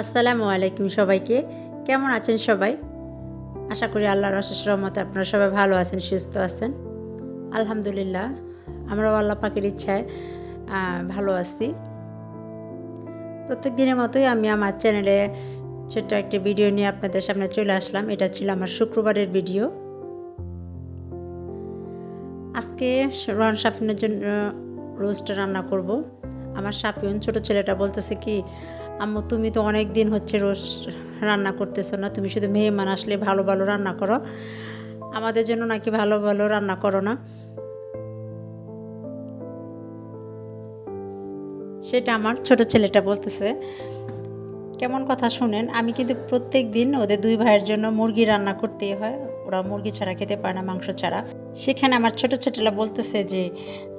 আসসালামু আলাইকুম সবাইকে। কেমন আছেন সবাই? আশা করি আল্লাহর অশেষ রহমতে আপনারা সবাই ভালো আছেন, সুস্থ আছেন। আলহামদুলিল্লাহ, আমরাও আল্লাহ পাকের ইচ্ছায় ভালো আছি। প্রত্যেক দিনের মতোই আমি আমার চ্যানেলে ছোট্ট একটি ভিডিও নিয়ে আপনাদের সামনে চলে আসলাম। এটা ছিল আমার শুক্রবারের ভিডিও। আজকে রন সাফিনের জন্য রোস্ট রান্না করব। আমার সাপিয়ন ছোট ছেলেটা বলতেছে কি আম্মু, তুমি তো অনেক দিন হচ্ছে রোজ রান্না করতেছো না, তুমি শুধু মেহমান আসলে ভালো ভালো রান্না করো। আমাদের জন্য নাকি ভালো ভালো রান্না করো না। সেটা আমার ছোট ছেলেটা বলতেছে। কেমন কথা শুনেন, আমি কিন্তু প্রত্যেক দিন ওদের দুই ভাইয়ের জন্য মুরগি রান্না করতেই হয়। ওরা মুরগি ছাড়া খেতে পারে না, মাংস ছাড়া। সেখানে আমার ছোট ছোটরা বলতেছে যে,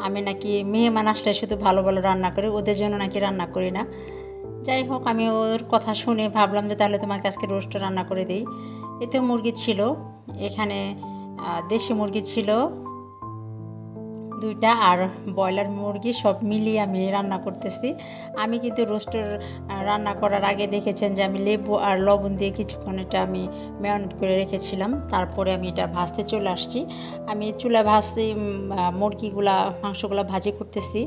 আমি নাকি মেহমান আসলে শুধু ভালো ভালো রান্না করি, ওদের জন্য নাকি রান্না করি না। যাই হোক, আমি ওর কথা শুনে ভাবলাম যে তাহলে তোমাকে আজকে রোস্ট রান্না করে দিই। এতেও মুরগি ছিল। এখানে দেশি মুরগি ছিল। দুইটা আর ব্রয়লার মুরগি সব মিলিয়ে আমি রান্না করতেছি। আমি কিন্তু রোস্টের রান্না করার আগে দেখেছেন যে আমি লেবু আর লবণ দিয়ে কিছুক্ষণ এটা আমি ম্যারিনেট করে রেখেছিলাম। তারপরে আমি এটা ভাজতে চলে আসছি। আমি চুলা ভাজছি মুরগিগুলা, মাংসগুলা ভাজি করতেছি।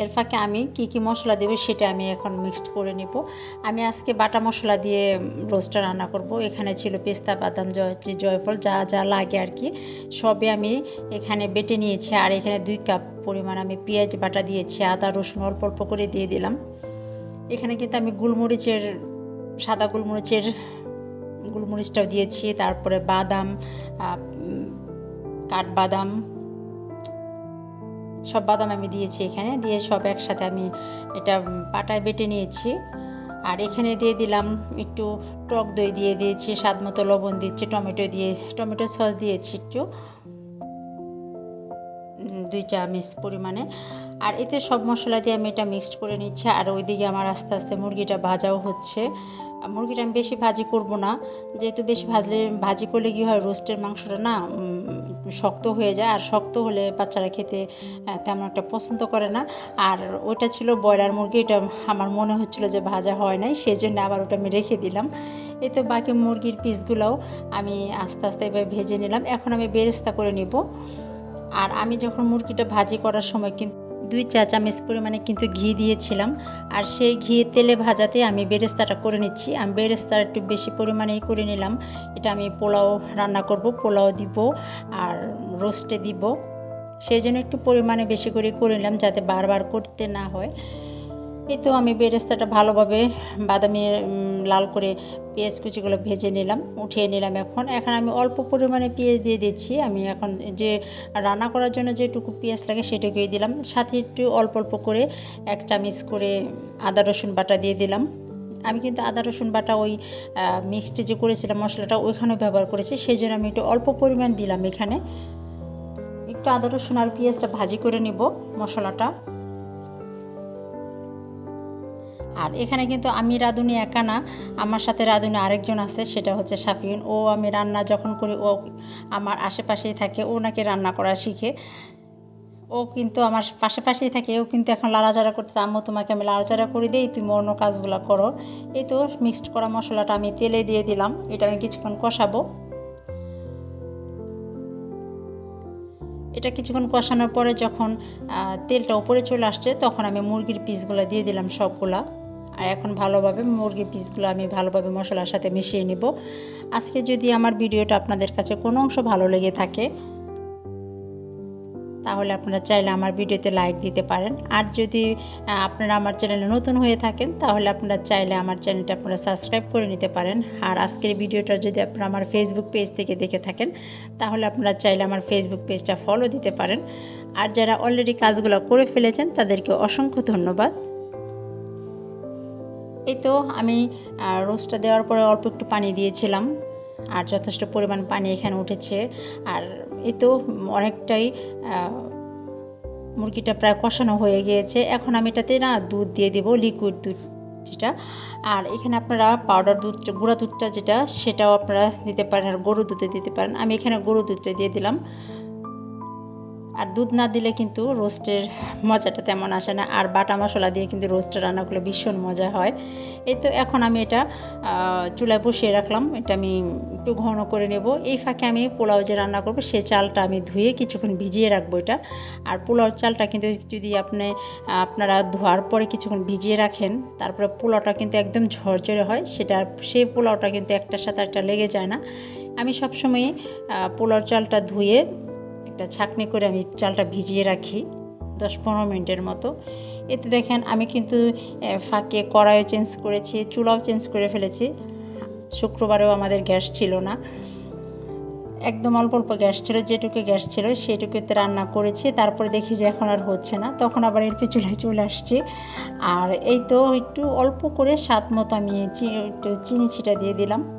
এর ফাঁকে আমি কি কি মশলা দেবো সেটা আমি এখন মিক্সড করে নেব। আমি আজকে বাটা মশলা দিয়ে রোস্টটা রান্না করব। এখানে ছিল পেস্তা, বাদাম, জয়, জয়ফল যা যা লাগে আর কি। সবে আমি এখানে বেটে নিয়েছি। আর এখানে দুই কাপ পরিমাণ আমি পেঁয়াজ বাটা দিয়েছি, আদা, রসুন অল্প অল্প করে দিয়ে দিলাম। এখানে কিন্তু আমি গোলমরিচের, সাদা গোলমরিচের, গোলমরিচটাও দিয়েছি, তারপরে বাদাম কাঠবাদাম, সব বাদাম আমি দিয়েছি এখানে, দিয়ে সব একসাথে আমি এটা পাটায় বেটে নিয়েছি। আর এখানে দিয়ে দিলাম একটু টক দই দিয়ে দিয়েছি স্বাদ মতো লবণ দিচ্ছি টমেটো দিয়ে, টমেটো সস দিয়েছি একটু। দুই চামচ পরিমাণে। আর এতে সব মশলা দিয়ে আমি এটা মিক্সড করে নিচ্ছি। আর ওইদিকে আমার আস্তে আস্তে মুরগিটা ভাজাও হচ্ছে। মুরগিটা আমি বেশি ভাজি করব না। যেহেতু বেশি ভাজলে, ভাজি করলে কি হয়, রোস্টের মাংসটা না শক্ত হয়ে যায়। আর শক্ত হলে বাচ্চারা খেতে তেমন একটা পছন্দ করে না। আর ওটা ছিল ব্রয়লার মুরগি। এটা আমার মনে হচ্ছিল যে ভাজা হয় নাই। সেই জন্য আবার ওটা আমি রেখে দিলাম। এই তো বাকি মুরগির পিসগুলোও আমি আস্তে আস্তে এভাবে ভেজে নিলাম। এখন আমি বেরেস্তা করে নিব। আর আমি যখন মুরগিটা ভাজি করার সময় কিন্তু দুই চা চামচ পরিমাণে কিন্তু ঘি দিয়েছিলাম। আর সেই ঘি তেলে ভাজাতে আমি বেরেস্তাটা করে নিচ্ছি। আমি বেরেস্তাটা একটু বেশি পরিমাণেই করে নিলাম। এটা আমি পোলাও রান্না করব, পোলাও দিব আর রোস্টে দিব। সেই জন্য একটু পরিমাণে বেশি করে করে নিলাম যাতে বারবার করতে না হয়। এই তো আমি বেরেস্তাটা ভালোভাবে বাদামি লাল করে পেঁয়াজ কুচিগুলো ভেজে নিলাম, উঠিয়ে নিলাম এখন। এখন আমি অল্প পরিমাণে পেঁয়াজ দিয়ে দিচ্ছি। আমি এখন যে রান্না করার জন্য যেটুকু পেঁয়াজ লাগে সেটুকুই দিলাম। সাথে একটু অল্প অল্প করে এক চামচ করে আদা, রসুন বাটা দিয়ে দিলাম। আমি কিন্তু আদা, রসুন বাটা ওই মিক্সড যে করেছিলাম মশলাটা ওইখানেও ব্যবহার করেছি। সেই জন্য আমি একটু অল্প পরিমাণ দিলাম এখানে। একটু আদা, রসুন আর পেঁয়াজটা ভাজি করে নিব মশলাটা। আর এখানে কিন্তু আমি রাঁধুনি একা না, আমার সাথে রাঁধুনি আরেকজন আছে, সেটা হচ্ছে সাফিউন ও আমি রান্না যখন করি, ও আমার আশেপাশেই থাকে, ও নাকি রান্না করা শিখে। ও কিন্তু আমার পাশে পাশেই থাকে, ও কিন্তু এখন লাড়াচাড়া করতেছে, আম্মু, তোমাকে আমি লাড়াচাড়া করে দিই, তুমি অন্য কাজগুলো করো। এই তো মিক্সড করা মশলাটা আমি তেলে দিয়ে দিলাম, এটা আমি কিছুক্ষণ কষাবো। এটা কিছুক্ষণ কষানোর পরে যখন তেলটা উপরে চলে আসছে, তখন আমি মুরগির পিসগুলো দিয়ে দিলাম সবগুলা। আর এখন ভালোভাবে মুরগির পিসগুলো আমি ভালোভাবে মশলার সাথে মিশিয়ে নিব। আজকে যদি আমার ভিডিওটা আপনাদের কাছে কোনো অংশ ভালো লেগে থাকে, তাহলে আপনারা চাইলে আমার ভিডিওতে লাইক দিতে পারেন। আর যদি আপনারা আমার চ্যানেলে নতুন হয়ে থাকেন, তাহলে আপনারা চাইলে আমার চ্যানেলটা আপনারা সাবস্ক্রাইব করে নিতে পারেন। আর আজকের ভিডিওটা যদি আপনারা আমার ফেসবুক পেজ থেকে দেখে থাকেন, তাহলে আপনারা চাইলে আমার ফেসবুক পেজটা ফলো দিতে পারেন। আর যারা অলরেডি কাজগুলো করে ফেলেছেন, তাদেরকে অসংখ্য ধন্যবাদ। এই তো আমি রোস্টটা দেওয়ার পরে অল্প একটু পানি দিয়েছিলাম, আর যথেষ্ট পরিমাণ পানি এখানে উঠেছে। আর এই তো অনেকটাই মুরগিটা প্রায় কষানো হয়ে গিয়েছে। এখন আমি এটাতে না দুধ দিয়ে দেবো লিকুইড দুধ যেটা। আর এখানে আপনারা পাউডার দুধ, গুঁড়া দুধটা যেটা, সেটাও আপনারা দিতে পারেন, আর গরুর দুধে দিতে পারেন। আমি এখানে গরুর দুধটা দিয়ে দিলাম। আর দুধ না দিলে কিন্তু রোস্টের মজাটা তেমন আসে না। আর বাটা মশলা দিয়ে কিন্তু রোস্টটা রান্না করলে ভীষণ মজা হয়। এই তো এখন আমি এটা চুলায় বসিয়ে রাখলাম। এটা আমি একটু ঘন করে নেব। এই ফাঁকে আমি পোলাও যে রান্না করব, সে চালটা আমি ধুয়ে কিছুক্ষণ ভিজিয়ে রাখব এটা। আর পোলাওর চালটা কিন্তু যদি আপনি, আপনারা ধোয়ার পরে কিছুক্ষণ ভিজিয়ে রাখেন, তারপরে পোলাওটা কিন্তু একদম ঝরঝরে হয়, সেটা সেই পোলাওটা কিন্তু একটার সাথে একটা লেগে যায় না। আমি সবসময় পোলাওর চালটা ধুয়ে একটা ছাকনি করে আমি চালটা ভিজিয়ে রাখি দশ পনেরো মিনিটের মতো। এতে দেখেন আমি কিন্তু ফাঁকে কড়াইও চেঞ্জ করেছি, চুলাও চেঞ্জ করে ফেলেছি। শুক্রবারেও আমাদের গ্যাস ছিল না। একদম অল্প অল্প গ্যাস ছিল, যেটুকু গ্যাস ছিল সেটুকুতে রান্না করেছি। তারপরে দেখি যে এখন আর হচ্ছে না। তখন আবার এলপি চুলায় চলে আসছি। আর এই তো একটু অল্প করে স্বাদ মতো আমি একটু চিনি ছিটা দিয়ে দিলাম।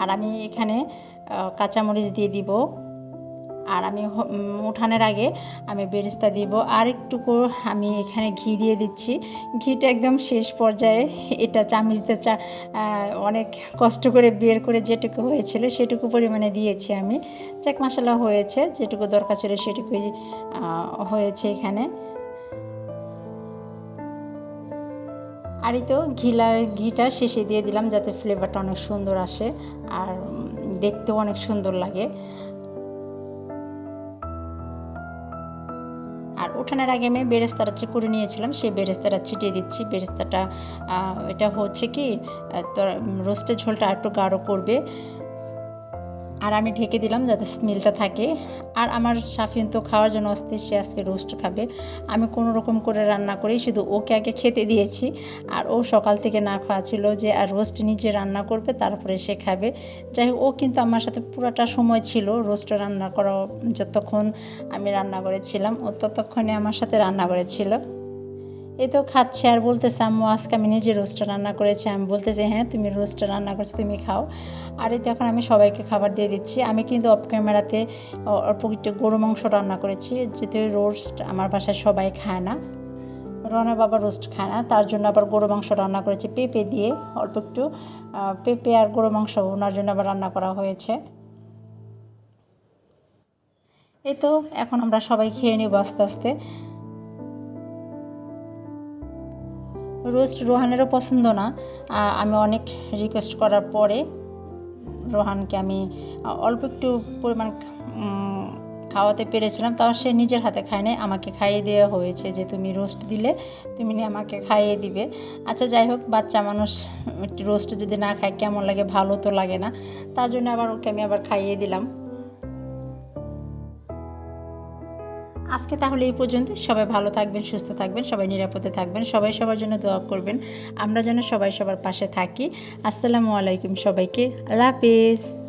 আর আমি এখানে কাঁচামরিচ দিয়ে দিব। আর আমি উঠানের আগে আমি বেরেস্তা দিব। আর একটু করে আমি এখানে ঘি দিয়ে দিচ্ছি। ঘিটা একদম শেষ পর্যায়ে, এটা চামিচ দিয়ে চা অনেক কষ্ট করে বের করে যেটুকু হয়েছিল সেটুকু পরিমাণে দিয়েছি আমি। চাক মশলা হয়েছে, যেটুকু দরকার ছিল সেটুকুই হয়েছে এখানে। আর এই তো ঘিলা, ঘিটা শেষে দিয়ে দিলাম যাতে ফ্লেভারটা অনেক সুন্দর আসে আর দেখতেও অনেক সুন্দর লাগে। আর ওঠানোর আগে আমি বেরেস্তাটা করে নিয়েছিলাম, সেই বেরেস্তাটা ছিটিয়ে দিচ্ছি। বেরেস্তাটা এটা হচ্ছে কি তো রোস্টের ঝোলটা একটু গাঢ় করবে। আর আমি ঢেকে দিলাম যাতে স্মেলটা থাকে। আর আমার সাফিন তো খাওয়ার জন্য অস্থির, সে আজকে রোস্ট খাবে। আমি কোনো রকম করে রান্না করি, শুধু ওকে আগে খেতে দিয়েছি। আর ও সকাল থেকে না খাওয়া ছিল যে, আর রোস্ট নিজে রান্না করবে, তারপরে সে খাবে। যাই হোক, ও কিন্তু আমার সাথে পুরোটা সময় ছিল রোস্ট রান্না করা যতক্ষণ আমি রান্না করেছিলাম, ও ততক্ষণে আমার সাথে রান্না করেছিল। এই তো খাচ্ছে আর বলতেছে, আম্মু, আজকে আমি নিজে রোস্টটা রান্না করেছি। আমি বলতেছি হ্যাঁ তুমি রোস্টটা রান্না করছ, তুমি খাও। আর এই তো এখন আমি সবাইকে খাবার দিয়ে দিচ্ছি। আমি কিন্তু অফ ক্যামেরাতে অল্প একটু গরু মাংস রান্না করেছি যেতে রোস্ট আমার বাসায় সবাই খায় না। রনের বাবা রোস্ট খায় না, তার জন্য আবার গরু মাংস রান্না করেছি পেঁপে দিয়ে, অল্প একটু পেঁপে আর গরু মাংস ওনার জন্য আবার রান্না করা হয়েছে। এই তো, এখন আমরা সবাই খেয়ে নেব আস্তে আস্তে। রোস্ট রোহানেরও পছন্দ না। আমি অনেক রিকোয়েস্ট করার পরে রোহানকে আমি অল্প একটু পরিমাণ খাওয়াতে পেরেছিলাম, তাও সে নিজের হাতে খায় নাই আমাকে খাইয়ে দেওয়া হয়েছে যে তুমি রোস্ট দিলে, তুমি আমাকে খাইয়ে দিবে। আচ্ছা যাই হোক, বাচ্চা মানুষ রোস্ট যদি না খায়, কেমন লাগে? ভালো তো লাগে না। তার জন্য আবার ওকে আমি আবার খাইয়ে দিলাম। আজকে তাহলে এই পর্যন্ত। সবাই ভালো থাকবেন, সুস্থ থাকবেন, সবাই নিরাপদে থাকবেন, সবাই সবার জন্য দোয়া করবেন। আমরা যেন সবাই সবার পাশে থাকি। আসসালামু আলাইকুম সবাইকে। আল্লাহ হাফিজ।